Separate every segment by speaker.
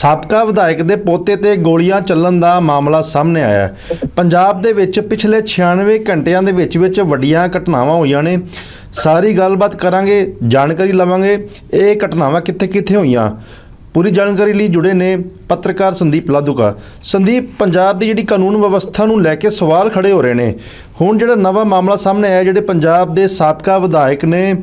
Speaker 1: ਸਾਬਕਾ ਵਿਧਾਇਕ ਦੇ ਪੋਤੇ ਤੇ ਗੋਲੀਆਂ ਚੱਲਣ ਦਾ ਮਾਮਲਾ ਸਾਹਮਣੇ ਆਇਆ ਹੈ। ਪੰਜਾਬ ਦੇ ਵਿੱਚ ਪਿਛਲੇ 96 ਘੰਟਿਆਂ ਦੇ ਵਿੱਚ ਵਿੱਚ ਵੱਡੀਆਂ ਘਟਨਾਵਾਂ ਹੋਈਆਂ ਨੇ। ਸਾਰੀ ਗੱਲਬਾਤ ਕਰਾਂਗੇ, ਜਾਣਕਾਰੀ ਲਵਾਂਗੇ। ਇਹ ਘਟਨਾਵਾਂ ਕਿੱਥੇ ਕਿੱਥੇ ਹੋਈਆਂ? ਪੂਰੀ ਜਾਣਕਾਰੀ ਲਈ ਜੁੜੇ ਨੇ ਪੱਤਰਕਾਰ ਸੰਦੀਪ ਲਾਦੂਕਾ। ਸੰਦੀਪ, ਪੰਜਾਬ ਦੀ ਜਿਹੜੀ ਕਾਨੂੰਨ ਵਿਵਸਥਾ ਨੂੰ ਲੈ ਕੇ ਸਵਾਲ ਖੜੇ ਹੋ ਰਹੇ ਨੇ। ਹੁਣ ਜਿਹੜਾ ਨਵਾਂ ਮਾਮਲਾ ਸਾਹਮਣੇ ਆਇਆ, ਜਿਹੜੇ ਪੰਜਾਬ ਦੇ ਸਾਬਕਾ ਵਿਧਾਇਕ ਨੇ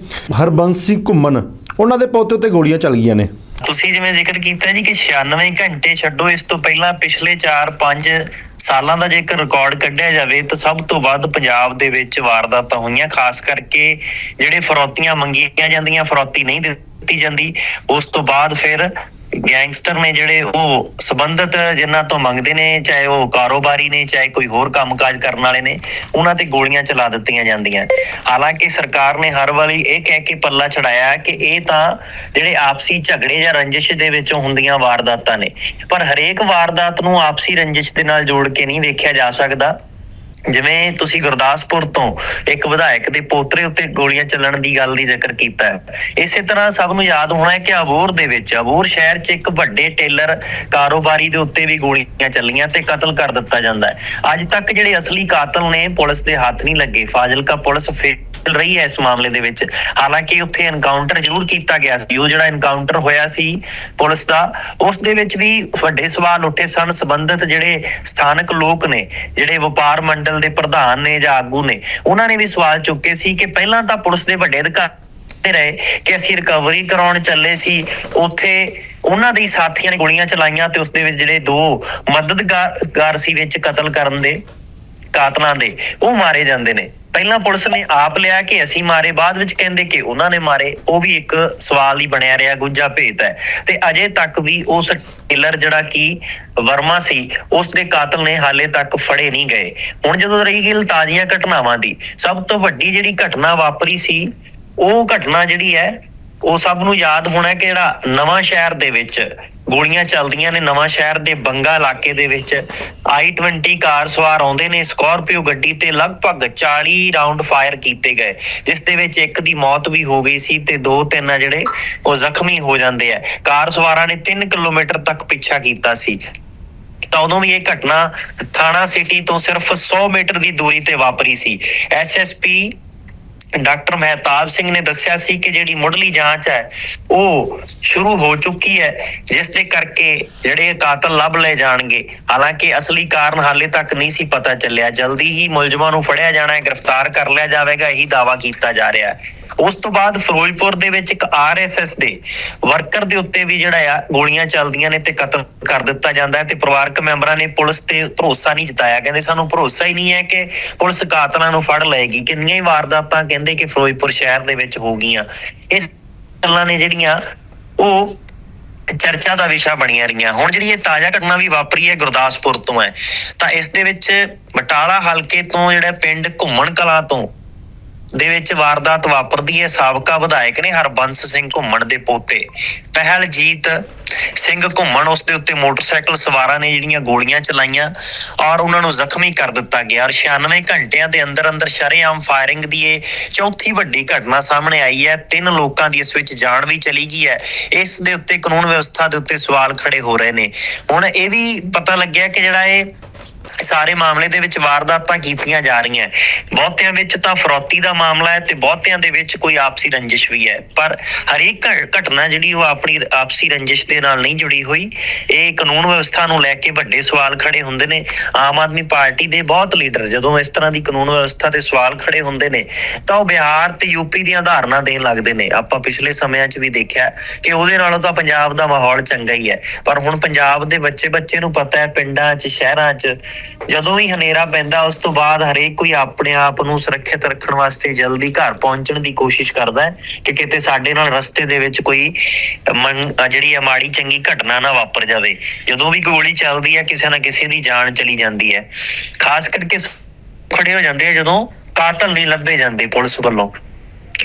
Speaker 1: ਹਰਬੰਸ ਸਿੰਘ ਘੁੰਮਣ, ਉਹਨਾਂ ਦੇ ਪੋਤੇ ਉੱਤੇ ਗੋਲੀਆਂ ਚੱਲ ਗਈਆਂ ਨੇ।
Speaker 2: ਤੁਸੀਂ ਜਿਵੇਂ ਜ਼ਿਕਰ ਕੀਤਾ ਜੀ ਕਿ 96 ਘੰਟੇ ਛੱਡੋ, ਇਸ ਤੋਂ ਪਹਿਲਾਂ ਪਿਛਲੇ 4-5 ਸਾਲਾਂ ਦਾ ਜੇਕਰ ਰਿਕਾਰਡ ਕੱਢਿਆ ਜਾਵੇ, ਤਾਂ ਸਭ ਤੋਂ ਵੱਧ ਪੰਜਾਬ ਦੇ ਵਿੱਚ ਵਾਰਦਾਤਾਂ ਹੋਈਆਂ, ਖਾਸ ਕਰਕੇ ਜਿਹੜੇ ਫਰੌਤੀਆਂ ਮੰਗੀਆਂ ਜਾਂਦੀਆਂ, ਫਰੌਤੀ ਨਹੀਂ ਦਿੱਤੀ ਜਾਂਦੀ। ਉਸ ਤੋਂ ਬਾਅਦ ਫਿਰ ਗੈਂਗਸਟਰ ਨੇ ਜਿਹੜੇ ਉਹ ਸਬੰਧਤ ਜਿਨ੍ਹਾਂ ਤੋਂ ਮੰਗਦੇ ਨੇ, ਚਾਹੇ ਉਹ ਕਾਰੋਬਾਰੀ ਨੇ, ਚਾਹੇ ਕੋਈ ਹੋਰ ਕੰਮਕਾਜ ਕਰਨ ਵਾਲੇ ਨੇ, ਉਹਨਾਂ ਤੇ ਗੋਲੀਆਂ ਚਲਾ ਦਿੱਤੀਆਂ ਜਾਂਦੀਆਂ। ਹਾਲਾਂਕਿ ਸਰਕਾਰ ਨੇ ਹਰ ਵਾਰੀ ਇਹ ਕਹਿ ਕੇ ਪੱਲਾ ਚੜਾਇਆ ਕਿ ਇਹ ਤਾਂ ਜਿਹੜੇ ਆਪਸੀ ਝਗੜੇ ਜਾਂ ਰੰਜਿਸ਼ ਦੇ ਵਿੱਚੋਂ ਹੁੰਦੀਆਂ ਵਾਰਦਾਤਾਂ ਨੇ। ਪਰ ਹਰੇਕ ਵਾਰਦਾਤ ਨੂੰ ਆਪਸੀ ਰੰਜਿਸ਼ ਦੇ ਨਾਲ ਜੋੜ ਕੇ ਨਹੀਂ ਵੇਖਿਆ ਜਾ ਸਕਦਾ। ਜਿਵੇਂ ਤੁਸੀਂ ਗੁਰਦਾਸਪੁਰ ਤੋਂ ਇੱਕ ਵਿਧਾਇਕ ਦੇ ਪੋਤਰੇ ਉੱਤੇ ਗੋਲੀਆਂ ਚੱਲਣ ਦੀ ਗੱਲ ਦੀ ਜ਼ਿਕਰ ਕੀਤਾ ਹੈ। ਇਸੇ ਤਰ੍ਹਾਂ ਸਭ ਨੂੰ ਯਾਦ ਹੋਣਾ ਹੈ ਕਿ ਅਬੋਰ ਦੇ ਵਿੱਚ ਅਬੋਰ ਸ਼ਹਿਰ 'ਚ ਇੱਕ ਵੱਡੇ ਟੇਲਰ ਕਾਰੋਬਾਰੀ ਦੇ ਉੱਤੇ ਵੀ ਗੋਲੀਆਂ ਚੱਲੀਆਂ ਤੇ ਕਤਲ ਕਰ ਦਿੱਤਾ ਜਾਂਦਾ ਹੈ। ਅੱਜ ਤੱਕ ਜਿਹੜੇ ਅਸਲੀ ਕਾਤਲ ਨੇ, ਪੁਲਿਸ ਦੇ ਹੱਥ ਨਹੀਂ ਲੱਗੇ। ਫਾਜ਼ਿਲਕਾ ਪੁਲਿਸ ਫੇਲ ਰਹੀ ਹੈ ਇਸ ਮਾਮਲੇ ਦੇ ਵਿੱਚ। ਹਾਲਾਂਕਿ ਉੱਥੇ ਐਨਕਾਊਂਟਰ ਜ਼ਰੂਰ ਕੀਤਾ ਗਿਆ ਸੀ। ਉਹ ਜਿਹੜਾ ਐਨਕਾਊਂਟਰ ਹੋਇਆ ਸੀ ਪੁਲਿਸ ਦਾ, ਉਸ ਦੇ ਵਿੱਚ ਵੀ ਵੱਡੇ ਸਵਾਲ ਉੱਠੇ ਸਨ। ਸੰਬੰਧਿਤ ਜਿਹੜੇ ਸਥਾਨਕ ਲੋਕ ਨੇ, ਜਿਹੜੇ ਵਪਾਰ ਮੰਡਲ ਦੇ ਪ੍ਰਧਾਨ ਨੇ ਜਾਂ ਆਗੂ ਨੇ, ਉਹਨਾਂ ਨੇ ਵੀ ਸਵਾਲ ਚੁੱਕੇ ਸੀ ਕਿ ਪਹਿਲਾਂ ਤਾਂ ਪੁਲਿਸ ਦੇ ਵੱਡੇ ਅਧਿਕਾਰ ਤੇ ਰਹੇ ਕਿ ਅਸੀਂ ਰਿਕਵਰੀ ਕਰਾਉਣ ਚੱਲੇ ਸੀ। ਉੱਥੇ ਉਹਨਾਂ ਦੇ ਸਾਥੀਆਂ ਨੇ ਗੋਲੀਆਂ ਚਲਾਈਆਂ ਤੇ ਉਸ ਦੇ ਵਿੱਚ ਜਿਹੜੇ ਦੋ ਮਦਦਗਾਰ ਸੀ ਵਿੱਚ ਕਤਲ ਕਰਨ ਦੇ, ਕਾਤਲਾਂ ਦੇ, ਉਹ ਮਾਰੇ ਜਾਂਦੇ ਨੇ। ਪਹਿਲਾਂ ਪੁਲਿਸ ਨੇ ਆਪ ਲਿਆ ਕਿ ਅਸੀਂ ਮਾਰੇ, ਬਾਅਦ ਵਿੱਚ ਕਹਿੰਦੇ ਕਿ ਉਹਨਾਂ ਨੇ ਮਾਰੇ। ਉਹ ਵੀ ਇੱਕ ਸਵਾਲ ਹੀ ਬਣਿਆ ਰਿਹਾ ਗੁੱਜਾ ਭੇਤ ਹੈ। ਤੇ ਅਜੇ ਤੱਕ ਵੀ ਉਸ ਟੇਲਰ ਜਿਹੜਾ ਕਿ ਵਰਮਾ ਸੀ ਉਸ ਦੇ ਕਾਤਲ ਨੇ ਹਾਲੇ ਤੱਕ ਫੜੇ ਨਹੀਂ ਗਏ। ਹੁਣ ਜਦੋਂ ਰਹੀ ਗੱਲ ਤਾਜ਼ੀਆਂ ਘਟਨਾਵਾਂ ਦੀ, ਸਭ ਤੋਂ ਵੱਡੀ ਜਿਹੜੀ ਘਟਨਾ ਵਾਪਰੀ ਸੀ, ਉਹ ਘਟਨਾ ਜਿਹੜੀ ਹੈ ਉਹ ਸਭ ਨੂੰ ਯਾਦ ਹੋਣਾ ਕਿ ਜਿਹੜਾ ਨਵਾਂ ਸ਼ਹਿਰ ਦੇ ਵਿੱਚ। ਗੋਲੀਆਂ ਚੱਲਦੀਆਂ ਨੇ ਨਵਾਂ ਸ਼ਹਿਰ ਦੇ ਬੰਗਾ ਇਲਾਕੇ ਦੇ ਵਿੱਚ। i20 ਕਾਰ ਸਵਾਰ ਆਉਂਦੇ ਨੇ, ਸਕਾਰਪੀਓ ਗੱਡੀ ਤੇ ਲਗਭਗ 40 ਰਾਉਂਡ ਫਾਇਰ ਕੀਤੇ ਗਏ। ਜਿਸ ਦੇ ਵਿੱਚ ਇੱਕ ਦੀ ਮੌਤ ਵੀ ਹੋ ਗਈ ਸੀ ਤੇ ਦੋ ਤਿੰਨ ਆ ਜਿਹੜੇ ਉਹ ਜ਼ਖਮੀ ਹੋ ਜਾਂਦੇ ਆ। ਕਾਰ ਸਵਾਰਾਂ ਨੇ 3 ਕਿਲੋਮੀਟਰ ਤੱਕ ਪਿੱਛਾ ਕੀਤਾ ਸੀ। ਤਾਂ ਉਦੋਂ ਵੀ ਇਹ ਘਟਨਾ ਥਾਣਾ ਸਿਟੀ ਤੋਂ ਸਿਰਫ 100 ਮੀਟਰ ਦੀ ਦੂਰੀ ਤੇ ਵਾਪਰੀ ਸੀ। ਐਸਐਸਪੀ ਡਾਕਟਰ ਮਹਿਤਾਬ ਸਿੰਘ ਨੇ ਦੱਸਿਆ ਸੀ ਕਿ ਜਿਹੜੀ ਮੁੱਢਲੀ ਜਾਂਚ ਹੈ, ਉਹ ਸ਼ੁਰੂ ਹੋ ਚੁੱਕੀ ਹੈ, ਜਿਸ ਦੇ ਕਰਕੇ ਜਿਹੜੇ ਕਾਤਲ ਲੱਭ ਲਏ ਜਾਣਗੇ। ਹਾਲਾਂਕਿ ਅਸਲੀ ਕਾਰਨ ਹਾਲੇ ਤੱਕ ਨਹੀਂ ਸੀ ਪਤਾ ਚੱਲਿਆ। ਜਲਦੀ ਹੀ ਮੁਲਜ਼ਮਾਂ ਨੂੰ ਫੜਿਆ ਜਾਣਾ ਹੈ, ਗ੍ਰਿਫਤਾਰ ਕਰ ਲਿਆ ਜਾਵੇਗਾ, ਇਹੀ ਦਾਵਾ ਕੀਤਾ ਜਾ ਰਿਹਾ ਹੈ। ਉਸ ਤੋਂ ਬਾਅਦ ਫਿਰੋਜ਼ਪੁਰ ਦੇ ਵਿੱਚ ਇੱਕ ਆਰਐਸਐਸ ਦੇ ਵਰਕਰ ਦੇ ਉੱਤੇ ਵੀ ਜਿਹੜਾ ਆ ਗੋਲੀਆਂ ਚੱਲਦੀਆਂ ਨੇ ਤੇ ਕਤਲ ਕਰ ਦਿੱਤਾ ਜਾਂਦਾ ਹੈ ਤੇ ਪਰਿਵਾਰਕ ਮੈਂਬਰਾਂ ਨੇ ਪੁਲਿਸ ਤੇ ਭਰੋਸਾ ਨਹੀਂ ਜਤਾਇਆ। ਕਹਿੰਦੇ ਸਾਨੂੰ ਭਰੋਸਾ ਹੀ ਨਹੀਂ ਹੈ ਕਿ ਪੁਲਿਸ ਕਾਤਲਾਂ ਨੂੰ ਫੜ ਲਏਗੀ। ਕਿੰਨੀਆਂ ਹੀ ਵਾਰਦਾਤਾਂ ਕਹਿੰਦੇ ਕਿ ਫਿਰੋਜ਼ਪੁਰ ਸ਼ਹਿਰ ਦੇ ਵਿੱਚ ਹੋ ਗਈਆਂ। ਇਸ ਗੱਲਾਂ ਨੇ ਜਿਹੜੀਆਂ ਉਹ ਚਰਚਾ ਦਾ ਵਿਸ਼ਾ ਬਣੀਆਂ ਰਹੀਆਂ। ਹੁਣ ਜਿਹੜੀ ਇਹ ਤਾਜ਼ਾ ਘਟਨਾ ਵੀ ਵਾਪਰੀ ਹੈ ਗੁਰਦਾਸਪੁਰ ਤੋਂ ਹੈ, ਤਾਂ ਇਸ ਦੇ ਵਿੱਚ ਬਟਾਲਾ ਹਲਕੇ ਤੋਂ ਜਿਹੜਾ ਪਿੰਡ ਘੁੰਮਣ ਕਲਾਂ ਤੋਂ ਦੇ ਵਿੱਚ ਵਾਰਦਾਤ ਵਾਪਰਦੀ ਹੈ। ਸਾਬਕਾ ਵਿਧਾਇਕ ਨੇ ਹਰਬੰਸ ਸਿੰਘ ਘੁੰਮਣ ਦੇ ਪੋਤੇ, ਪਹਿਲਜੀਤ ਸਿੰਘ ਘੁੰਮਣ ਉਸ ਦੇ ਉੱਤੇ ਮੋਟਰਸਾਈਕਲ ਸਵਾਰਾਂ ਨੇ ਜਿਹੜੀਆਂ ਗੋਲੀਆਂ ਚਲਾਈਆਂ ਔਰ ਉਹਨਾਂ ਨੂੰ ਜ਼ਖਮੀ ਕਰ ਦਿੱਤਾ ਗਿਆ। ਔਰ 96 ਘੰਟਿਆਂ ਦੇ ਅੰਦਰ ਅੰਦਰ ਸ਼ਰੇਆਮ ਫਾਇਰਿੰਗ ਦੀ ਇਹ ਚੌਥੀ ਵੱਡੀ ਘਟਨਾ ਸਾਹਮਣੇ ਆਈ ਹੈ। ਤਿੰਨ ਲੋਕਾਂ ਦੀ ਇਸ ਵਿੱਚ ਜਾਨ ਵੀ ਚਲੀ ਗਈ ਹੈ। ਇਸ ਦੇ ਉੱਤੇ ਕਾਨੂੰਨ ਵਿਵਸਥਾ ਦੇ ਉੱਤੇ ਸਵਾਲ ਖੜੇ ਹੋ ਰਹੇ ਨੇ। ਹੁਣ ਇਹ ਵੀ ਪਤਾ ਲੱਗਿਆ ਕਿ ਜਿਹੜਾ ਇਹ ਸਾਰੇ ਮਾਮਲੇ ਦੇ ਵਿੱਚ ਵਾਰਦਾਤਾਂ ਕੀਤੀਆਂ ਜਾ ਰਹੀਆਂ ਬਹੁਤਿਆਂ ਵਿੱਚ ਤਾਂ ਫਰੌਤੀ ਦਾ ਮਾਮਲਾ ਹੈ ਤੇ ਬਹੁਤਿਆਂ ਦੇ ਵਿੱਚ ਕੋਈ ਆਪਸੀ ਰੰਜਿਸ਼ ਵੀ ਹੈ। ਪਰ ਹਰੇਕ ਘਟਨਾ ਜਿਹੜੀ ਉਹ ਆਪਣੀ ਆਪਸੀ ਰੰਜਿਸ਼ ਦੇ ਨਾਲ ਨਹੀਂ ਜੁੜੀ ਹੋਈ। ਇਹ ਕਾਨੂੰਨ ਵਿਵਸਥਾ ਨੂੰ ਲੈ ਕੇ ਵੱਡੇ ਸਵਾਲ ਖੜੇ ਹੁੰਦੇ ਨੇ। ਆਮ ਆਦਮੀ ਪਾਰਟੀ ਦੇ ਬਹੁਤ ਲੀਡਰ ਜਦੋਂ ਇਸ ਤਰ੍ਹਾਂ ਦੀ ਕਾਨੂੰਨ ਵਿਵਸਥਾ ਤੇ ਸਵਾਲ ਖੜੇ ਹੁੰਦੇ ਨੇ, ਤਾਂ ਉਹ ਬਿਹਾਰ ਤੇ ਯੂਪੀ ਦੀਆਂ ਉਦਾਹਰਨਾਂ ਦੇਣ ਲੱਗਦੇ ਨੇ। ਆਪਾਂ ਪਿਛਲੇ ਸਮਿਆਂ 'ਚ ਵੀ ਦੇਖਿਆ ਕਿ ਉਹਦੇ ਨਾਲੋਂ ਤਾਂ ਪੰਜਾਬ ਦਾ ਮਾਹੌਲ ਚੰਗਾ ਹੀ ਹੈ। ਪਰ ਹੁਣ ਪੰਜਾਬ ਦੇ ਬੱਚੇ ਬੱਚੇ ਨੂੰ ਪਤਾ ਹੈ, ਪਿੰਡਾਂ 'ਚ, ਸ਼ਹਿਰਾਂ 'ਚ ਜਦੋਂ ਵੀ ਹਨੇਰਾ ਪੈਂਦਾ, ਉਸ ਤੋਂ ਬਾਅਦ ਹਰੇਕ ਕੋਈ ਆਪਣੇ ਆਪ ਨੂੰ ਸੁਰੱਖਿਅਤ ਰੱਖਣ ਵਾਸਤੇ ਜਲਦੀ ਘਰ ਪਹੁੰਚਣ ਦੀ ਕੋਸ਼ਿਸ਼ ਕਰਦਾ ਹੈ ਕਿ ਕਿਤੇ ਸਾਡੇ ਨਾਲ ਰਸਤੇ ਦੇ ਵਿੱਚ ਕੋਈ ਜਿਹੜੀ ਆ ਮਾੜੀ ਚੰਗੀ ਘਟਨਾ ਨਾ ਵਾਪਰ ਜਾਵੇ। ਜਦੋਂ ਵੀ ਗੋਲੀ ਚੱਲਦੀ ਹੈ, ਕਿਸੇ ਨਾ ਕਿਸੇ ਦੀ ਜਾਨ ਚਲੀ ਜਾਂਦੀ ਹੈ। ਖਾਸ ਕਰਕੇ ਖੜੇ ਹੋ ਜਾਂਦੇ ਆ ਜਦੋਂ ਕਾਤਲ ਨਹੀਂ ਲੱਭੇ ਜਾਂਦੇ ਪੁਲਿਸ ਵੱਲੋਂ।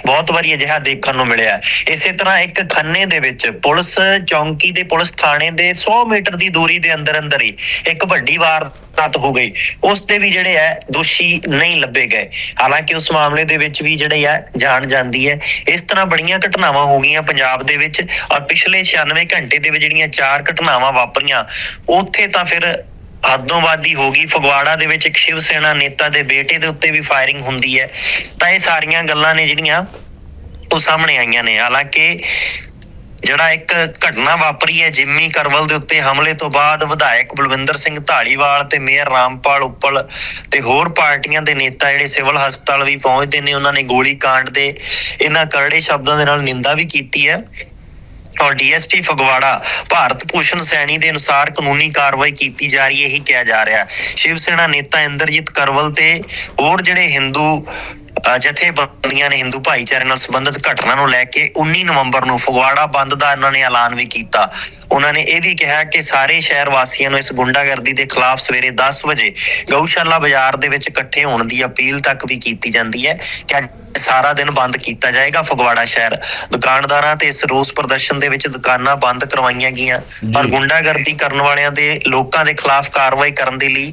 Speaker 2: ਬਹੁਤ ਵਾਰੀ ਅਜਿਹਾ ਦੇਖਣ ਨੂੰ ਮਿਲਿਆ। ਇਸੇ ਤਰ੍ਹਾਂ ਇੱਕ ਖੰਨੇ ਦੇ ਵਿੱਚ ਪੁਲਿਸ ਚੌਂਕੀ ਦੇ ਪੁਲਿਸ ਥਾਣੇ ਦੇ 100 ਮੀਟਰ ਦੀ ਦੂਰੀ ਦੇ ਅੰਦਰ ਅੰਦਰ ਹੀ ਇੱਕ ਵੱਡੀ ਵਾਰਦਾਤ ਹੋ ਗਈ। ਉਸ ਤੇ ਵੀ ਜਿਹੜੇ ਹੈ ਦੋਸ਼ੀ ਨਹੀਂ ਲੱਭੇ ਗਏ। ਹਾਲਾਂਕਿ ਉਸ ਮਾਮਲੇ ਦੇ ਵਿੱਚ ਵੀ ਜਿਹੜੇ ਹੈ ਜਾਣ ਜਾਂਦੀ ਹੈ। ਇਸ ਤਰ੍ਹਾਂ ਬੜੀਆਂ ਘਟਨਾਵਾਂ ਹੋ ਗਈਆਂ ਪੰਜਾਬ ਦੇ ਵਿੱਚ ਔਰ ਪਿਛਲੇ 96 ਘੰਟੇ ਦੇ ਵਿੱਚ ਜਿਹੜੀਆਂ ਚਾਰ ਘਟਨਾਵਾਂ ਵਾਪਰੀਆਂ, ਉੱਥੇ ਤਾਂ ਫਿਰ ਹੱਦੋਂ ਹੋ ਗਈ। ਫਗਵਾੜਾ ਦੇ ਵਿੱਚ ਇੱਕ ਸ਼ਿਵ ਸੈਨਾ ਨੇਤਾ ਦੇ ਬੇਟੇ ਦੇ ਉੱਤੇ ਵੀ ਫਾਇਰਿੰਗ ਹੁੰਦੀ ਹੈ। ਤਾਂ ਇਹ ਸਾਰੀਆਂ ਗੱਲਾਂ ਨੇ ਜਿਹੜੀਆਂ ਉਹ ਸਾਹਮਣੇ ਆਈਆਂ ਨੇ। ਹਾਲਾਂਕਿ ਜਿਹੜਾ ਇੱਕ ਘਟਨਾ ਵਾਪਰੀ ਹੈ ਜਿੰਮੀ ਕਰਵਲ ਦੇ ਉੱਤੇ ਹਮਲੇ ਤੋਂ ਬਾਅਦ ਵਿਧਾਇਕ ਬਲਵਿੰਦਰ ਸਿੰਘ ਢਾਲੀਵਾਲ ਤੇ ਮੇਅਰ ਰਾਮਪਾਲ ਉੱਪਲ ਤੇ ਹੋਰ ਪਾਰਟੀਆਂ ਦੇ ਨੇਤਾ ਜਿਹੜੇ ਸਿਵਲ ਹਸਪਤਾਲ ਵੀ ਪਹੁੰਚਦੇ ਨੇ, ਉਹਨਾਂ ਨੇ ਗੋਲੀ ਕਾਂਡ ਦੇ ਇਹਨਾਂ ਕਰੜੇ ਸ਼ਬਦਾਂ ਦੇ ਨਾਲ ਨਿੰਦਾ ਵੀ ਕੀਤੀ ਹੈ। ਔਰ ਡੀਐਸਪੀ ਫਗਵਾੜਾ ਭਾਰਤ ਭੂਸ਼ਣ ਸੈਣੀ ਦੇ ਅਨੁਸਾਰ ਕਾਨੂੰਨੀ ਕਾਰਵਾਈ ਕੀਤੀ ਜਾ ਰਹੀ ਹੈ, ਇਹੀ ਕਿਹਾ ਜਾ ਰਿਹਾ ਸ਼ਿਵ ਸੈਨਾ ਨੇਤਾ ਇੰਦਰਜੀਤ ਕਰਵਲ ਤੇ ਹੋਰ ਜਿਹੜੇ ਹਿੰਦੂ ਜਥੇਬੰਦੀਆਂ ਨੇ ਹਿੰਦੂ ਭਾਈਚਾਰੇ ਨਾਲ ਸੰਬੰਧਿਤ ਘਟਨਾ ਨੂੰ ਲੈ ਕੇ 19 ਨਵੰਬਰ ਨੂੰ ਫਗਵਾੜਾ ਬੰਦ ਦਾ ਇਹਨਾਂ ਨੇ ਐਲਾਨ ਵੀ ਕੀਤਾ। ਉਹਨਾਂ ਨੇ ਇਹ ਵੀ ਕਿਹਾ ਕਿ ਸਾਰੇ ਸ਼ਹਿਰ ਵਾਸੀਆਂ ਨੂੰ ਇਸ ਗੁੰਡਾਗਰਦੀ ਦੇ ਖਿਲਾਫ ਸਵੇਰੇ 10 ਵਜੇ ਗਊਸ਼ਾਲਾ ਬਾਜ਼ਾਰ ਦੇ ਵਿੱਚ ਇਕੱਠੇ ਹੋਣ ਦੀ ਅਪੀਲ ਤੱਕ ਵੀ ਕੀਤੀ ਜਾਂਦੀ ਹੈ ਕਿ ਅੱਜ ਸਾਰਾ ਦਿਨ ਬੰਦ ਕੀਤਾ ਜਾਏਗਾ ਫਗਵਾੜਾ ਸ਼ਹਿਰ। ਦੁਕਾਨਦਾਰਾਂ ਤੇ ਇਸ ਰੋਸ ਪ੍ਰਦਰਸ਼ਨ ਦੇ ਵਿੱਚ ਦੁਕਾਨਾਂ ਬੰਦ ਕਰਵਾਈਆਂ ਗਈਆਂ। ਪਰ। ਗੁੰਡਾਗਰਦੀ ਕਰਨ ਵਾਲਿਆਂ ਦੇ ਲੋਕਾਂ ਦੇ ਖਿਲਾਫ ਕਾਰਵਾਈ ਕਰਨ ਦੇ ਲਈ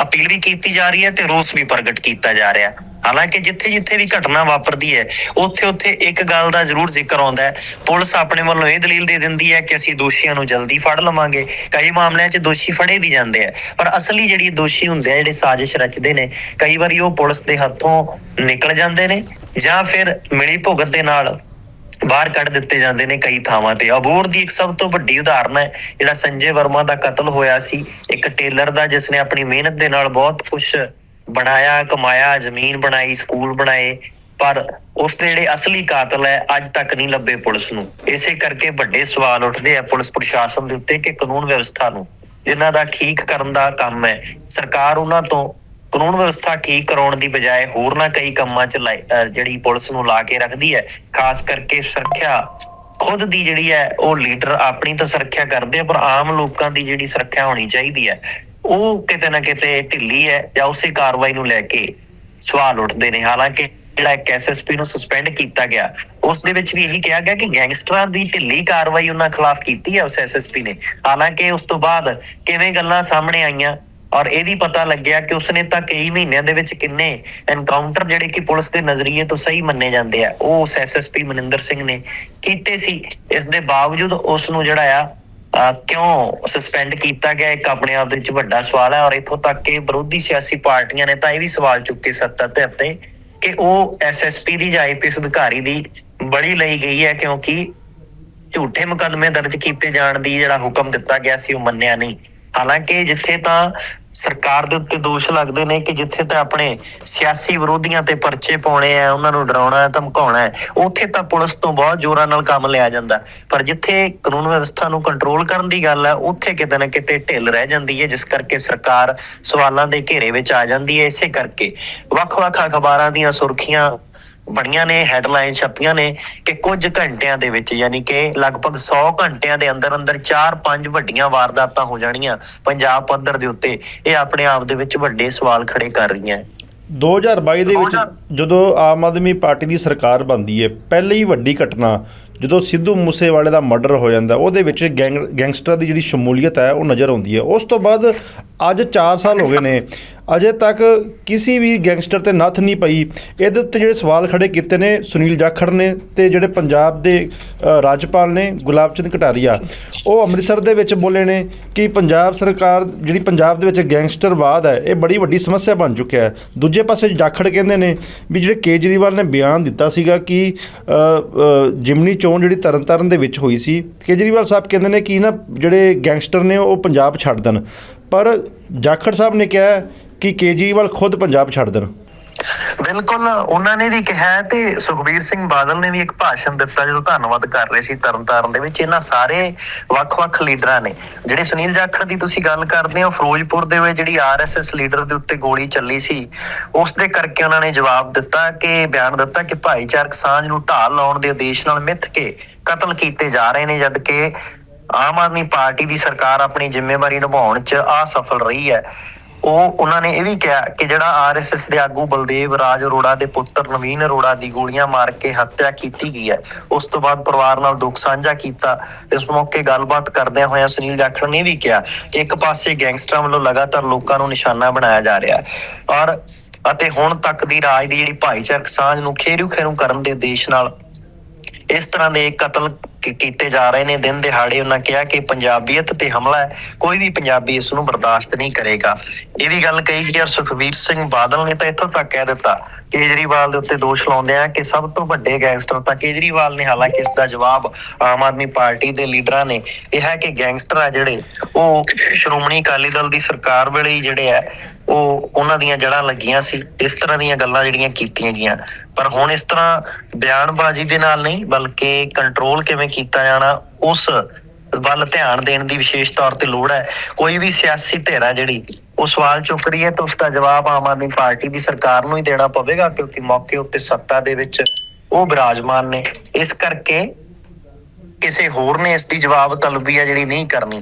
Speaker 2: ਅਪੀਲ ਵੀ ਕੀਤੀ ਜਾ ਰਹੀ ਹੈ ਤੇ ਰੋਸ ਵੀ ਪ੍ਰਗਟ ਕੀਤਾ ਜਾ ਰਿਹਾ ਹੈ। ਹਾਲਾਂਕਿ ਜਿੱਥੇ ਜਿੱਥੇ ਵੀ ਘਟਨਾ ਵਾਪਰਦੀ ਹੈ ਉੱਥੇ ਉੱਥੇ ਇੱਕ ਗੱਲ ਦਾ ਜ਼ਰੂਰ ਜ਼ਿਕਰ ਆਉਂਦਾ ਹੈ। ਪੁਲਿਸ ਆਪਣੇ ਵੱਲੋਂ ਇਹ ਦਲੀਲ ਦੇ ਦਿੰਦੀ ਹੈ ਕਿ ਅਸੀਂ ਦੋਸ਼ੀਆਂ ਨੂੰ ਜਲਦੀ ਫੜ ਲਵਾਂਗੇ। ਕਈ ਮਾਮਲਿਆਂ 'ਚ ਦੋਸ਼ੀ ਫੜੇ ਵੀ ਜਾਂਦੇ ਆ, ਪਰ ਅਸਲੀ ਜਿਹੜੀ ਦੋਸ਼ੀ ਹੁੰਦੇ ਆ, ਜਿਹੜੇ ਸਾਜ਼ਿਸ਼ ਰਚਦੇ ਨੇ, ਕਈ ਵਾਰੀ ਉਹ ਪੁਲਿਸ ਦੇ ਹੱਥੋਂ ਨਿਕਲ ਜਾਂਦੇ ਨੇ ਜਾਂ ਫਿਰ ਮਿਲੀ ਭੁਗਤ ਦੇ ਨਾਲ ਬਾਹਰ ਕੱਢ ਦਿੱਤੇ ਜਾਂਦੇ ਨੇ ਕਈ ਥਾਵਾਂ ਤੇ। ਅਬੋਰ ਦੀ ਇੱਕ ਸਭ ਤੋਂ ਵੱਡੀ ਉਦਾਹਰਨ ਹੈ, ਜਿਹੜਾ ਸੰਜੇ ਵਰਮਾ ਦਾ ਕਤਲ ਹੋਇਆ ਸੀ। ਇੱਕ ਟੇਲਰ ਦਾ, ਜਿਸ ਨੇ ਆਪਣੀ ਮਿਹਨਤ ਦੇ ਨਾਲ ਬਹੁਤ ਕੁਝ ਬਣਾਇਆ, ਕਮਾਇਆ, ਜ਼ਮੀਨ ਬਣਾਈ, ਸਕੂਲ ਬਣਾਏ, ਪਰ ਉਸ ਦੇ ਜਿਹੜੇ ਅਸਲੀ ਕਾਤਲ ਹੈ, ਅੱਜ ਤੱਕ ਨਹੀਂ ਲੱਭੇ ਪੁਲਿਸ ਨੂੰ। ਇਸੇ ਕਰਕੇ ਵੱਡੇ ਸਵਾਲ ਉੱਠਦੇ ਆ ਪੁਲਿਸ ਪ੍ਰਸ਼ਾਸਨ ਦੇ ਉੱਤੇ ਕਿ ਕਾਨੂੰਨ ਵਿਵਸਥਾ ਨੂੰ, ਜਿਨ੍ਹਾਂ ਦਾ ਠੀਕ ਕਰਨ ਦਾ ਕੰਮ ਹੈ, ਸਰਕਾਰ ਉਹਨਾਂ ਤੋਂ ਕਾਨੂੰਨ ਵਿਵਸਥਾ ਠੀਕ ਕਰਾਉਣ ਦੀ ਬਜਾਏ ਹੋਰ ਨਾ ਕਈ ਕੰਮਾਂ 'ਚ ਜਿਹੜੀ ਪੁਲਿਸ ਨੂੰ ਲਾ ਕੇ ਰੱਖਦੀ ਹੈ, ਖਾਸ ਕਰਕੇ ਸੁਰੱਖਿਆ ਖੁਦ ਦੀ ਜਿਹੜੀ ਹੈ, ਉਹ ਲੀਡਰ ਆਪਣੀ ਤਾਂ ਸੁਰੱਖਿਆ ਕਰਦੇ ਆ, ਪਰ ਆਮ ਲੋਕਾਂ ਦੀ ਜਿਹੜੀ ਸੁਰੱਖਿਆ ਹੋਣੀ ਚਾਹੀਦੀ ਹੈ, ਉਹ ਕਿਤੇ ਨਾ ਕਿਤੇ ਢਿੱਲੀ ਹੈ ਜਾਂ ਉਸੇ ਕਾਰਵਾਈ ਨੂੰ ਲੈ ਕੇ ਸਵਾਲ ਉੱਠਦੇ ਨੇ। ਹਾਲਾਂਕਿ ਜਿਹੜਾ ਇੱਕ ਐਸਐਸਪੀ ਨੂੰ ਸਸਪੈਂਡ ਕੀਤਾ ਗਿਆ, ਉਸ ਦੇ ਵਿੱਚ ਵੀ ਇਹੀ ਕਿਹਾ ਗਿਆ ਕਿ ਗੈਂਗਸਟਰਾਂ ਦੀ ਢਿੱਲੀ ਕਾਰਵਾਈ ਉਹਨਾਂ ਖਿਲਾਫ ਕੀਤੀ ਹੈ ਉਸ ਐਸਐਸਪੀ ਨੇ। ਹਾਲਾਂਕਿ ਉਸ ਤੋਂ ਬਾਅਦ ਕਿਵੇਂ ਗੱਲਾਂ ਸਾਹਮਣੇ ਆਈਆਂ ਔਰ ਇਹ ਵੀ ਪਤਾ ਲੱਗਿਆ ਕਿ ਉਸਨੇ ਤਾਂ ਕਈ ਮਹੀਨਿਆਂ ਦੇ ਵਿੱਚ ਕਿੰਨੇ ਐਨਕਾਊਂਟਰ ਜਿਹੜੇ ਕਿ ਪੁਲਿਸ ਦੇ ਨਜ਼ਰੀਏ ਤੋਂ ਸਹੀ ਮੰਨੇ ਜਾਂਦੇ ਆ। ਉਹ ਉਸ ਐਸਐਸਪੀ ਮਨਿੰਦਰ ਸਿੰਘ ਨੇ ਕੀਤੇ ਸੀ। ਇਸ ਦੇ ਬਾਵਜੂਦ ਉਸ ਨੂੰ ਜਿਹੜਾ ਆ ਕਿਉਂ ਸਸਪੈਂਡ ਕੀਤਾ ਗਿਆ, ਇੱਕ ਆਪਣੇ ਆਪ ਦੇ ਵਿੱਚ ਵੱਡਾ ਸਵਾਲ ਹੈ ਔਰ ਇੱਥੋਂ ਤੱਕ ਕਿ ਵਿਰੋਧੀ ਸਿਆਸੀ ਪਾਰਟੀਆਂ ਨੇ ਤਾਂ ਇਹ ਵੀ ਸਵਾਲ ਚੁੱਕੇ ਸੱਤਾ ਤੇ ਤੇ ਕਿ ਉਹ ਐਸਐਸਪੀ ਦੀ ਜਾਂ ਆਈਪੀਐਸ ਅਧਿਕਾਰੀ ਦੀ ਬੜੀ ਲਈ ਗਈ ਹੈ ਕਿਉਂਕਿ ਝੂਠੇ ਮੁਕੱਦਮੇ ਦਰਜ ਕੀਤੇ ਜਾਣ ਦੀ ਜਿਹੜਾ ਹੁਕਮ ਦਿੱਤਾ ਗਿਆ ਸੀ ਉਹ ਮੰਨਿਆ ਨਹੀਂ। ਹਾਲਾਂਕਿ ਜਿੱਥੇ ਤਾਂ ਸਰਕਾਰ ਦੇ ਉੱਤੇ ਦੋਸ਼ ਲੱਗਦੇ ਨੇ ਕਿ ਜਿੱਥੇ ਤਾਂ ਆਪਣੇ ਸਿਆਸੀ ਵਿਰੋਧੀਆਂ ਤੇ ਪਰਚੇ ਪਾਉਣੇ ਆ, ਉਹਨਾਂ ਨੂੰ ਡਰਾਉਣਾ ਹੈ ਧਮਕਾਉਣਾ ਹੈ, ਉੱਥੇ ਤਾਂ ਪੁਲਿਸ ਤੋਂ ਬਹੁਤ ਜ਼ੋਰਾਂ ਨਾਲ ਕੰਮ ਲਿਆ ਜਾਂਦਾ ਪਰ ਜਿੱਥੇ ਕਾਨੂੰਨ ਵਿਵਸਥਾ ਨੂੰ ਕੰਟਰੋਲ ਕਰਨ ਦੀ ਗੱਲ ਹੈ, ਉੱਥੇ ਕਿਤੇ ਨਾ ਕਿਤੇ ਢਿੱਲ ਰਹਿ ਜਾਂਦੀ ਹੈ, ਜਿਸ ਕਰਕੇ ਸਰਕਾਰ ਸਵਾਲਾਂ ਦੇ ਘੇਰੇ ਵਿੱਚ ਆ ਜਾਂਦੀ ਹੈ। ਇਸੇ ਕਰਕੇ ਵੱਖ-ਵੱਖ ਅਖਬਾਰਾਂ ਦੀਆਂ ਸੁਰਖੀਆਂ ਬੜੀਆਂ ਨੇ ਹੈਡਲਾਈਨ ਛਪੀਆਂ ਨੇ ਕਿ ਕੁਝ ਘੰਟਿਆਂ ਦੇ ਵਿੱਚ ਯਾਨੀ ਕਿ ਲਗਭਗ 100 ਘੰਟਿਆਂ ਦੇ ਅੰਦਰ ਅੰਦਰ 4-5 ਵੱਡੀਆਂ ਵਾਰਦਾਤਾਂ ਹੋ ਜਾਣੀਆਂ ਪੰਜਾਬ ਪੱਧਰ ਦੇ ਉੱਤੇ। ਇਹ ਆਪਣੇ ਆਪ ਦੇ ਵਿੱਚ ਵੱਡੇ ਸਵਾਲ ਖੜੇ ਕਰ ਰਹੀਆਂ।
Speaker 1: 2022 ਦੇ ਵਿੱਚ ਜਦੋਂ ਆਮ ਆਦਮੀ ਪਾਰਟੀ ਦੀ ਸਰਕਾਰ ਬਣਦੀ ਹੈ ਪਹਿਲੀ ਵੱਡੀ ਘਟਨਾ ਜਦੋਂ ਸਿੱਧੂ ਮੂਸੇਵਾਲੇ ਦਾ ਮਰਡਰ ਹੋ ਜਾਂਦਾ ਉਹਦੇ ਵਿੱਚ ਗੈਂਗ ਗੈਂਗਸਟਰ ਦੀ ਜਿਹੜੀ ਸ਼ਮੂਲੀਅਤ ਹੈ ਉਹ ਨਜ਼ਰ ਆਉਂਦੀ ਹੈ ਉਸ ਤੋਂ ਬਾਅਦ ਅੱਜ 4 ਸਾਲ ਹੋ ਗਏ ਨੇ। ਅਜੇ ਤੱਕ ਕਿਸੇ ਵੀ ਗੈਂਗਸਟਰ ਤੇ ਨੱਥ ਨਹੀਂ ਪਈ। ਇਹਦੇ ਉੱਤੇ ਜਿਹੜੇ ਸਵਾਲ ਖੜੇ ਕੀਤੇ ਨੇ, ਸੁਨੀਲ ਜਾਖੜ ਨੇ ਤੇ ਜਿਹੜੇ ਪੰਜਾਬ ਦੇ ਰਾਜਪਾਲ ਨੇ ਗੁਲਾਬ ਚੰਦ ਕਟਾਰੀਆ, ਉਹ ਅੰਮ੍ਰਿਤਸਰ ਦੇ ਵਿੱਚ ਬੋਲੇ ਨੇ ਕਿ ਪੰਜਾਬ ਸਰਕਾਰ, ਜਿਹੜੀ ਪੰਜਾਬ ਦੇ ਵਿੱਚ ਗੈਂਗਸਟਰਵਾਦ ਹੈ, ਇਹ ਬੜੀ ਵੱਡੀ ਸਮੱਸਿਆ ਬਣ ਚੁੱਕਿਆ ਹੈ। ਦੂਜੇ ਪਾਸੇ ਜਾਖੜ ਕਹਿੰਦੇ ਨੇ ਵੀ ਜਿਹੜੇ ਕੇਜਰੀਵਾਲ ਨੇ ਬਿਆਨ ਦਿੱਤਾ ਸੀਗਾ ਕਿ ਜਿਮਨੀ ਚੋਣ ਜਿਹੜੀ ਤਰਨਤਾਰਨ ਦੇ ਵਿੱਚ ਹੋਈ ਸੀ, ਕੇਜਰੀਵਾਲ ਸਾਹਿਬ ਕਹਿੰਦੇ ਨੇ ਕਿ ਨਾ, ਜਿਹੜੇ ਗੈਂਗਸਟਰ ਨੇ ਉਹ ਪੰਜਾਬ ਛੱਡ ਦੇਣ। ਪਰ ਜਾਖੜ ਸਾਹਿਬ ਨੇ ਕਿਹਾ ਕਿ ਕੇਜਰੀਵਾਲ ਖੁਦ ਪੰਜਾਬ ਛੱਡ ਦੇਣ?
Speaker 2: ਬਿਲਕੁਲ, ਉਹਨਾਂ ਨੇ ਵੀ ਕਿਹਾ ਤੇ ਸੁਖਬੀਰ ਸਿੰਘ ਬਾਦਲ ਨੇ ਵੀ ਇੱਕ ਭਾਸ਼ਣ ਦਿੱਤਾ ਜਦੋਂ ਧੰਨਵਾਦ ਕਰ ਰਹੇ ਸੀ ਤਰਨਤਾਰਨ ਦੇ ਵਿੱਚ। ਇਹਨਾਂ ਸਾਰੇ ਵੱਖ-ਵੱਖ ਲੀਡਰਾਂ ਨੇ, ਜਿਹੜੇ ਸੁਨੀਲ ਜਾਖੜ ਦੀ ਤੁਸੀਂ ਗੱਲ ਕਰਦੇ ਹੋ, ਫਿਰੋਜ਼ਪੁਰ ਦੇ ਵਿੱਚ ਜਿਹੜੀ ਆਰਐਸਐਸ ਲੀਡਰ ਦੇ ਉੱਤੇ ਗੋਲੀ ਚੱਲੀ ਸੀ ਉਸ ਦੇ ਕਰਕੇ ਉਹਨਾਂ ਨੇ ਜਵਾਬ ਦਿੱਤਾ ਕਿ, ਬਿਆਨ ਦਿੱਤਾ ਕਿ ਭਾਈਚਾਰਕ ਸਾਂਝ ਨੂੰ ਢਾਲ ਲਾਉਣ ਦੇ ਉਦੇਸ਼ ਨਾਲ ਮਿੱਥ ਕੇ ਕਤਲ ਕੀਤੇ ਜਾ ਰਹੇ ਨੇ ਜਦ ਕਿ ਆਮ ਆਦਮੀ ਪਾਰਟੀ ਦੀ ਸਰਕਾਰ ਆਪਣੀ ਜ਼ਿੰਮੇਵਾਰੀ ਨਿਭਾਉਣ 'ਚ ਅਸਫਲ ਰਹੀ ਹੈ। ਉਹ ਉਹਨਾਂ ਨੇ ਇਹ ਵੀ ਕਿਹਾ ਕਿ ਜਿਹੜਾ ਆਰਐਸਐਸ ਦੇ ਆਗੂ ਬਲਦੇਵ ਰਾਜ ਅਰੋੜਾ ਦੇ ਪੁੱਤਰ ਨਵੀਨ ਅਰੋੜਾ ਦੀ ਗੋਲੀਆਂ ਮਾਰ ਕੇ ਹੱਤਿਆ ਕੀਤੀ ਗਈ ਹੈ। ਉਸ ਤੋਂ ਬਾਅਦ ਪਰਿਵਾਰ ਨਾਲ ਦੁੱਖ ਸਾਂਝਾ ਕੀਤਾ। ਇਸ ਮੌਕੇ ਗੱਲਬਾਤ ਕਰਦਿਆਂ ਹੋਇਆਂ ਸੁਨੀਲ ਜਾਖੜ ਨੇ ਵੀ ਕਿਹਾ ਕਿ ਇੱਕ ਪਾਸੇ ਗੈਂਗਸਟਰਾਂ ਵੱਲੋਂ ਲਗਾਤਾਰ ਲੋਕਾਂ ਨੂੰ ਨਿਸ਼ਾਨਾ ਬਣਾਇਆ ਜਾ ਰਿਹਾ ਹੈ ਔਰ ਅਤੇ ਹੁਣ ਤੱਕ ਦੀ ਰਾਜ ਦੀ ਜਿਹੜੀ ਭਾਈਚਾਰਕ ਸਾਂਝ ਨੂੰ ਖੇਰੂ ਖੇਰੂ ਕਰਨ ਦੇ ਦੇਸ਼ ਨਾਲ ਇਸ ਤਰ੍ਹਾਂ ਦੇ ਕਤਲ ਕੀਤੇ ਜਾ ਰਹੇ ਨੇ, ਦਿਨ ਦਿਹਾੜੇ ਉਹਨਾਂ ਕਿਹਾ ਕਿ ਪੰਜਾਬੀਅਤ ਤੇ ਹਮਲਾ ਹੈ, ਕੋਈ ਵੀ ਪੰਜਾਬੀ ਇਸ ਨੂੰ ਬਰਦਾਸ਼ਤ ਨਹੀਂ ਕਰੇਗਾ। ਇਹ ਵੀ ਗੱਲ ਕਹੀ ਕਿ ਯਾਰ ਸੁਖਵੀਰ ਸਿੰਘ ਬਾਦਲ ਨੇ ਤਾਂ ਇੱਥੋਂ ਤੱਕ ਕਹਿ ਦਿੱਤਾ, ਕੇਜਰੀਵਾਲ ਦੇ ਉੱਤੇ ਦੋਸ਼ ਲਾਉਂਦੇ ਆ ਕਿ ਸਭ ਤੋਂ ਵੱਡੇ ਗੈਂਗਸਟਰ ਤਾਂ ਕੇਜਰੀਵਾਲ ਨੇ, ਹਾਲਾਂਕਿ ਇਸ ਦਾ ਜਵਾਬ ਆਮ ਆਦਮੀ ਪਾਰਟੀ ਦੇ ਲੀਡਰਾਂ ਨੇ। ਕਿਹਾ ਕਿ ਗੈਂਗਸਟਰ ਆ ਜਿਹੜੇ, ਉਹ ਸ਼੍ਰੋਮਣੀ ਅਕਾਲੀ ਦਲ ਦੀ ਸਰਕਾਰ ਵੇਲੇ ਹੀ ਜਿਹੜੇ ਆ, ਉਹ ਉਹਨਾਂ ਦੀਆਂ ਜੜ੍ਹਾਂ ਲੱਗੀਆਂ ਸੀ। ਇਸ ਤਰ੍ਹਾਂ ਦੀਆਂ ਗੱਲਾਂ ਜਿਹੜੀਆਂ ਕੀਤੀਆਂ ਗਈਆਂ। ਪਰ ਹੁਣ ਇਸ ਤਰ੍ਹਾਂ ਬਿਆਨਬਾਜ਼ੀ ਦੇ ਨਾਲ ਨਹੀਂ ਬਲਕਿ ਕੰਟਰੋਲ ਕਿਵੇਂ ਕੀਤਾ ਜਾਣਾ, ਉਸ ਵੱਲ ਧਿਆਨ ਦੇਣ ਦੀ ਵਿਸ਼ੇਸ਼ ਤੌਰ ਤੇ ਲੋੜ ਹੈ। ਕੋਈ ਵੀ ਸਿਆਸੀ ਧਿਰ ਜਿਹੜੀ, ਉਹ ਸਵਾਲ ਚੁੱਕ ਰਹੀ ਹੈ ਤਾਂ ਉਸ ਦਾ ਜਵਾਬ ਆਮ ਆਦਮੀ ਪਾਰਟੀ ਦੀ ਸਰਕਾਰ ਨੂੰ ਹੀ ਦੇਣਾ ਪਵੇਗਾ, ਕਿਉਂਕਿ ਮੌਕੇ ਉੱਤੇ ਸੱਤਾ ਦੇ ਵਿੱਚ ਉਹ ਬਿਰਾਜਮਾਨ ਨੇ। ਇਸ ਕਰਕੇ ਕਿਸੇ ਹੋਰ ਨੇ ਇਸ ਦੀ ਜਵਾਬ ਤਲਬੀ ਹੈ ਜਿਹੜੀ ਨਹੀਂ ਕਰਨੀ।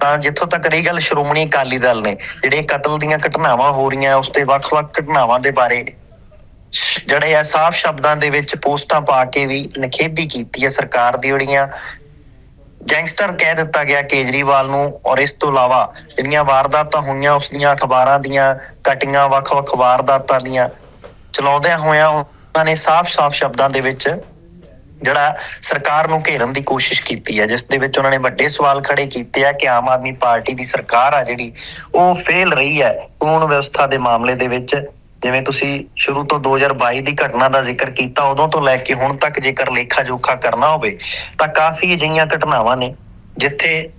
Speaker 2: ਤਾਂ ਜਿੱਥੋਂ ਤੱਕ ਰਹੀ ਗੱਲ, ਸ਼੍ਰੋਮਣੀ ਅਕਾਲੀ ਦਲ ਨੇ ਜਿਹੜੇ ਕਤਲ ਦੀਆਂ ਘਟਨਾਵਾਂ ਹੋ ਰਹੀਆਂ, ਉਸ ਤੇ ਵੱਖ-ਵੱਖ ਘਟਨਾਵਾਂ ਦੇ ਬਾਰੇ ਜਿਹੜੇ ਆ, ਸਾਫ਼ ਸ਼ਬਦਾਂ ਦੇ ਵਿੱਚ ਪੋਸਟਾਂ ਪਾ ਕੇ ਵੀ ਨਖੇਦੀ ਕੀਤੀ ਹੈ ਸਰਕਾਰ ਦੀ ਜਿਹੜੀਆਂ ਗੈਂਗਸਟਰ ਕਹਿ ਦਿੱਤਾ ਗਿਆ ਕੇਜਰੀਵਾਲ ਨੂੰ, ਔਰ ਇਸ ਤੋਂ ਇਲਾਵਾ ਜਿਹੜੀਆਂ ਵਾਰਦਾਤਾਂ ਹੋਈਆਂ, ਉਸ ਦੀਆਂ ਅਖਬਾਰਾਂ ਦੀਆਂ, ਕਟਿੰਗਾਂ, ਵੱਖ-ਵੱਖ ਵਾਰਦਾਤਾਂ ਦੀਆਂ, ਚਲਾਉਂਦਿਆਂ ਹੋਇਆਂ ਉਹਨਾਂ ਨੇ ਸਾਫ਼-ਸਾਫ਼ ਸ਼ਬਦਾਂ ਦੇ ਵਿੱਚ ਜਿਹੜਾ ਸਰਕਾਰ ਨੂੰ ਘੇਰਨ ਦੀ ਕੋਸ਼ਿਸ਼ ਕੀਤੀ ਹੈ, ਜਿਸ ਦੇ ਵਿੱਚ ਉਹਨਾਂ ਨੇ ਵੱਡੇ ਸਵਾਲ ਖੜੇ ਕੀਤੇ ਆ ਕਿ ਆਮ ਆਦਮੀ ਪਾਰਟੀ ਦੀ ਸਰਕਾਰ ਆ ਜਿਹੜੀ, ਉਹ ਫੇਲ ਰਹੀ ਹੈ ਕਾਨੂੰਨ ਵਿਵਸਥਾ ਦੇ ਮਾਮਲੇ ਦੇ ਵਿੱਚ। ਜਿਵੇਂ ਤੁਸੀਂ ਸ਼ੁਰੂ ਤੋਂ 2022 ਦੀ ਘਟਨਾ ਦਾ ਜ਼ਿਕਰ ਕੀਤਾ, ਉਦੋਂ ਤੋਂ ਲੈ ਕੇ ਹੁਣ ਤੱਕ ਜੇਕਰ ਲੇਖਾ ਜੋਖਾ ਕਰਨਾ ਹੋਵੇ, ਤਾਂ ਕਾਫੀ ਅਜਿਹੀਆਂ ਘਟਨਾਵਾਂ ਨੇ, ਜਿੱਥੇ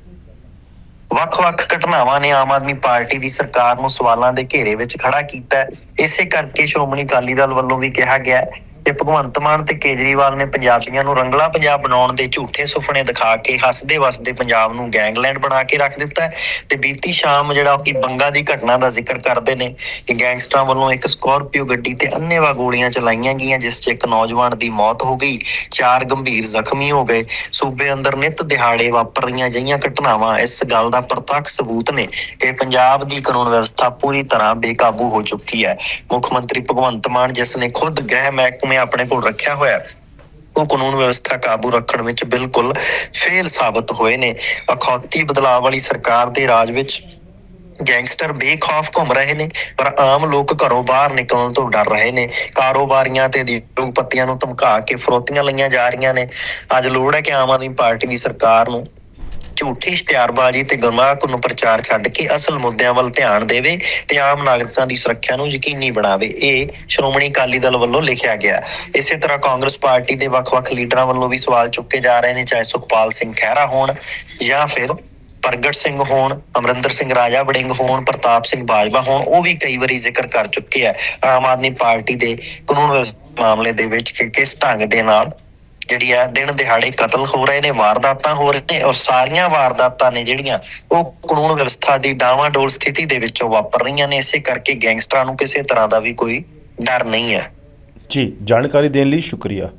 Speaker 2: ਵੱਖ-ਵੱਖ ਘਟਨਾਵਾਂ ਨੇ ਆਮ ਆਦਮੀ ਪਾਰਟੀ ਦੀ ਸਰਕਾਰ ਨੂੰ ਸਵਾਲਾਂ ਦੇ ਘੇਰੇ ਵਿੱਚ ਖੜਾ ਕੀਤਾ। ਇਸੇ ਕਰਕੇ ਸ਼੍ਰੋਮਣੀ ਅਕਾਲੀ ਦਲ ਵੱਲੋਂ ਵੀ ਕਿਹਾ ਗਿਆ ਹੈ ਭਗਵੰਤ ਮਾਨ ਤੇ ਕੇਜਰੀਵਾਲ ਨੇ ਪੰਜਾਬੀਆਂ ਨੂੰ ਰੰਗਲਾ ਪੰਜਾਬ ਬਣਾਉਣ ਦੇ ਝੂਠੇ ਸੁਪਨੇ ਦਿਖਾ ਕੇ ਹੱਸਦੇ ਵਸਦੇ ਪੰਜਾਬ ਨੂੰ ਗੈਂਗਲੈਂਡ ਬਣਾ ਕੇ ਰੱਖ ਦਿੱਤਾ ਤੇ ਬੀਤੀ ਸ਼ਾਮ ਜਿਹੜਾ ਕਿ ਬੰਗਾ ਦੀ ਘਟਨਾ ਦਾ ਜ਼ਿਕਰ ਕਰਦੇ ਨੇ ਕਿ ਗੈਂਗਸਟਰਾਂ ਵੱਲੋਂ ਇੱਕ ਸਕਾਰਪੀਓ ਗੱਡੀ ਤੇ ਅੰਨ੍ਹੇਵਾਹ ਗੋਲੀਆਂ ਚਲਾਈਆਂ ਗਈਆਂ, ਜਿਸ 'ਚ ਇੱਕ ਨੌਜਵਾਨ ਦੀ ਮੌਤ ਹੋ ਗਈ। ਚਾਰ ਗੰਭੀਰ ਜ਼ਖਮੀ ਹੋ ਗਏ। ਸੂਬੇ ਅੰਦਰ ਨਿਤ ਦਿਹਾੜੇ ਵਾਪਰ ਰਹੀਆਂ ਅਜਿਹੀਆਂ ਘਟਨਾਵਾਂ ਇਸ ਗੱਲ ਦਾ ਪ੍ਰਤੱਖ ਸਬੂਤ ਨੇ ਕਿ ਪੰਜਾਬ ਦੀ ਕਾਨੂੰਨ ਵਿਵਸਥਾ ਪੂਰੀ ਤਰ੍ਹਾਂ ਬੇਕਾਬੂ ਹੋ ਚੁੱਕੀ ਹੈ। ਮੁੱਖ ਮੰਤਰੀ ਭਗਵੰਤ ਮਾਨ, ਜਿਸ ਨੇ ਖੁਦ ਗ੍ਰਹਿ ਮਹਿਕਮੇ ਆਪਣੇ ਕੋਲ ਰੱਖਿਆ ਹੋਇਆ ਉਹ ਕਾਨੂੰਨ ਵਿਵਸਥਾ ਕਾਬੂ ਰੱਖਣ ਵਿੱਚ ਬਿਲਕੁਲ ਫੇਲ ਸਾਬਤ ਹੋਏ ਨੇ। ਅਖੌਤੀ ਬਦਲਾਅ ਵਾਲੀ ਸਰਕਾਰ ਦੇ ਰਾਜ ਵਿੱਚ ਗੈਂਗਸਟਰ ਬੇਖੌਫ ਘੁੰਮ ਰਹੇ ਨੇ, ਪਰ ਆਮ ਲੋਕ ਘਰੋਂ ਬਾਹਰ ਨਿਕਲਣ ਤੋਂ ਡਰ ਰਹੇ ਨੇ। ਕਾਰੋਬਾਰੀਆਂ ਤੇ ਉਦਯੋਗਪਤੀਆਂ ਨੂੰ ਧਮਕਾ ਕੇ ਫਰੋਤੀਆਂ ਲਈਆਂ ਜਾ ਰਹੀਆਂ ਨੇ। ਅੱਜ ਲੋੜ ਹੈ ਕਿ ਆਮ ਆਦਮੀ ਪਾਰਟੀ ਦੀ ਸਰਕਾਰ ਨੂੰ ਝੂਠੀ ਇਸ਼ਤਿਹਾਰਬਾਜ਼ੀ ਤੇ ਗੁਰਮਾਹ ਨੂੰ ਪ੍ਰਚਾਰ ਛੱਡ ਕੇ ਅਸਲ ਮੁੱਦਿਆਂ ਵੱਲ ਧਿਆਨ ਦੇਵੇ ਤੇ ਆਮ ਨਾਗਰਿਕਾਂ ਦੀ ਸੁਰੱਖਿਆ ਨੂੰ ਯਕੀਨੀ ਬਣਾਵੇ, ਇਹ ਸ਼੍ਰੋਮਣੀ ਅਕਾਲੀ ਦਲ ਵੱਲੋਂ ਲਿਖਿਆ ਗਿਆ। ਇਸੇ ਤਰ੍ਹਾਂ ਕਾਂਗਰਸ ਪਾਰਟੀ ਦੇ ਵੱਖ-ਵੱਖ ਲੀਡਰਾਂ ਵੱਲੋਂ ਵੀ ਸਵਾਲ ਚੁੱਕੇ ਜਾ ਰਹੇ ਨੇ, ਚਾਹੇ ਸੁਖਪਾਲ ਸਿੰਘ ਖਹਿਰਾ ਹੋਣ ਜਾਂ ਫਿਰ ਪ੍ਰਗਟ ਸਿੰਘ ਹੋਣ, ਅਮਰਿੰਦਰ ਸਿੰਘ ਰਾਜਾ ਵੜਿੰਗ ਹੋਣ, ਪ੍ਰਤਾਪ ਸਿੰਘ ਬਾਜਵਾ ਹੋਣ, ਉਹ ਵੀ ਕਈ ਵਾਰੀ ਜ਼ਿਕਰ ਕਰ ਚੁੱਕੇ ਆ। ਆਮ ਆਦਮੀ ਪਾਰਟੀ ਦੇ ਕਾਨੂੰਨ ਮਾਮਲੇ ਦੇ ਵਿੱਚ ਕਿ ਕਿਸ ਢੰਗ ਦੇ ਨਾਲ ਜਿਹੜੀ ਆ ਦਿਨ ਦਿਹਾੜੇ ਕਤਲ ਹੋ ਰਹੇ ਨੇ, ਵਾਰਦਾਤਾਂ ਹੋ ਰਹੀਆਂ ਨੇ ਔਰ ਸਾਰੀਆਂ ਵਾਰਦਾਤਾਂ ਨੇ ਜਿਹੜੀਆਂ ਉਹ ਕਾਨੂੰਨ ਵਿਵਸਥਾ ਦੀ ਡਾਵਾਂਡੋਲ ਸਥਿਤੀ ਦੇ ਵਿੱਚੋਂ ਵਾਪਰ ਰਹੀਆਂ ਨੇ, ਇਸੇ ਕਰਕੇ ਗੈਂਗਸਟਰਾਂ ਨੂੰ ਕਿਸੇ ਤਰ੍ਹਾਂ ਦਾ ਵੀ ਕੋਈ ਡਰ ਨਹੀਂ ਹੈ।
Speaker 1: ਜੀ, ਜਾਣਕਾਰੀ ਦੇਣ ਲਈ ਸ਼ੁਕਰੀਆ।